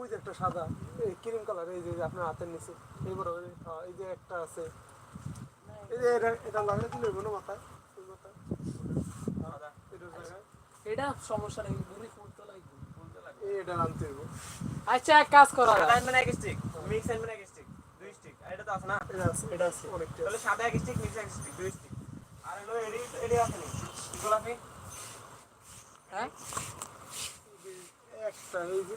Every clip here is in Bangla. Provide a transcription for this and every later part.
ওই যে একটা সাদা এই ক্রিম কালার এই যে আপনার হাতের নিচে এই বড় এই হ্যাঁ, যে একটা আছে। এই যে এটা এটা লাগালে দিলে হইব না মাথায়? এই মাথায়? এটা সমস্যা নেই ঘুরি ফুল তো লাগবে। এটা আনতে হইব। আচ্ছা এক কাজ করা। লাইন মানে এক স্টিক মিক্স এন্ড মানে এক স্টিক দুই স্টিক এটা তো আছে না? এটা আছে এটা আছে অনেকটা তাহলে সাদা এক স্টিক মিক্স এক স্টিক দুই স্টিক আর হলো এডি এডি আছে গোলাপি? হ্যাঁ? একটা এই যে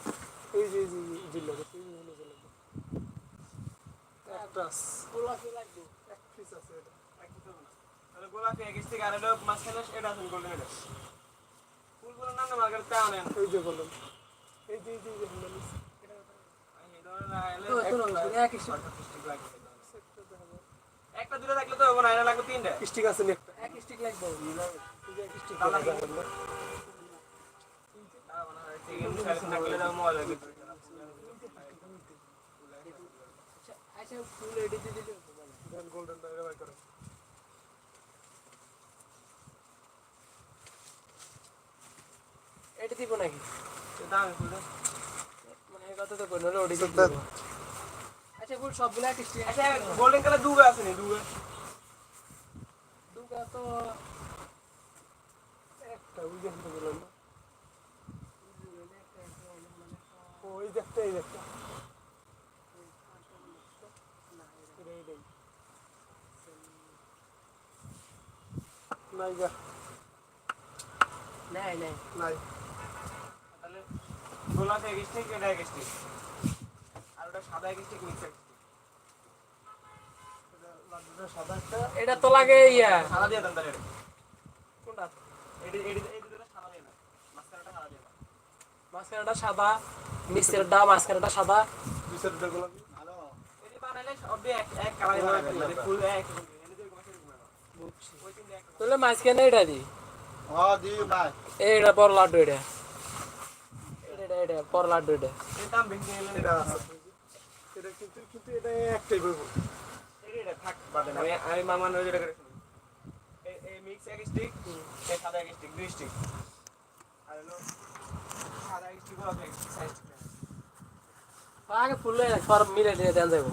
এই যে এই যে এই হলো লাগে একটা। গোলাপি লাগবে এক পিস আছে এটা এক হবে না। তাহলে গোলাপি এক স্টিক আর হলো মাঝখানে এটা আছে গোল্ডেন এটা। ফুলগুলো নাম না মার্কেট তা আনেন। এই যে বললাম। এই যে এই যে এই হলো নিচে। এই ধরনের না এলে তো তো একটা- দুটো থাকলে তো হবে না এটা লাগবে তিনটা। স্টিক আছে একটা। এক স্টিক লাগবে। এক স্টিক এটা দিব নাকি দাম। মানে কথা তো So দিব আচ্ছা ফুল সবগুলো আচ্ছা গোল্ডেন কালার দুবে আছে নি দুগা তো বললাম ও এই একটা এই যে এটা। নাই নাই। নাই। নাই তাহলে গোলাপি এক স্টিক এটা এক আর ওটা সাদা এক স্টিক মিক্স এটা এটা তো লাগে ইয়া। সাদা দিয়ে দেন তাহলে কোনটা? এডি এডি এই দুটোটা সাদা দিয়ে দেন মাঝখানেটা সাদা দিয়ে দেন মাঝখানেটা সাদা মিক্সেরটা মাঝখানেটা সাদা। সাইডটা গোলাপি এডি বানাইলে সবই এক এক কালারই বানাবেন মানে ফুল এক তাহলে মাঝখানে এটা দি। হ্যাঁ দি ভাই এইটা বড় লাড্ডু এটা। এটা এটা এটা বড় লাড্ডু এটা। এটা এটা কিন্তু কিন্তু এটা একটাই বইব এটা থাক আমি আমি মামা নয় যেটা করে এই এই মিক্স এক স্টিক এই সাদা এক স্টিক দুই স্টিক আর হলো সাদা এক স্টিক গোলাপি এক স্টিক সাইজ স্টিক আগে ফুল সব মিলে দিয়ে দেন যাব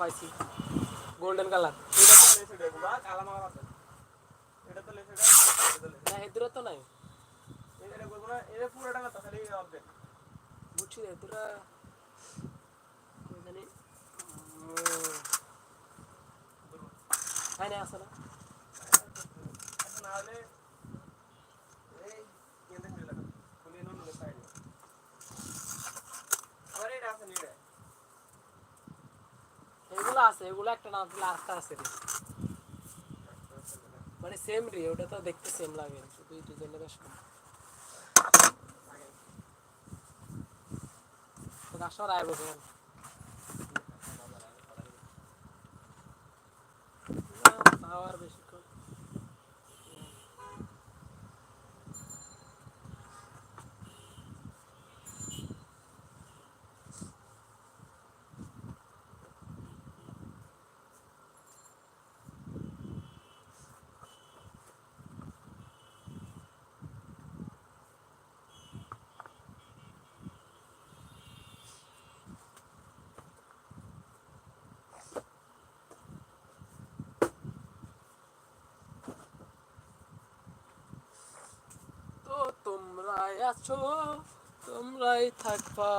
পাইছি। গোল্ডেন কালার এটা তো লেসেটা বা কালা মালা এটা তো লেসেটা এটা তো লেসেটা না এদুরা তো নাই। না বুঝছি জানি না এখন না হলে এই কেন্দ্রে খুলে লাগা খুলে নো নো সাইডে আবার এটা আছে এগুলো আছে এগুলো একটা না দিলে আরেকটা আছে রে। মানে সেম রে ওটা তো দেখতে সেম লাগে। শুধু এই ডিজাইনটা বেশ কম তো কাস্টমার আইবো কেন পাওয়ার বেশিক্ষণ তো তোমরাই আছো তোমরাই থাকবা।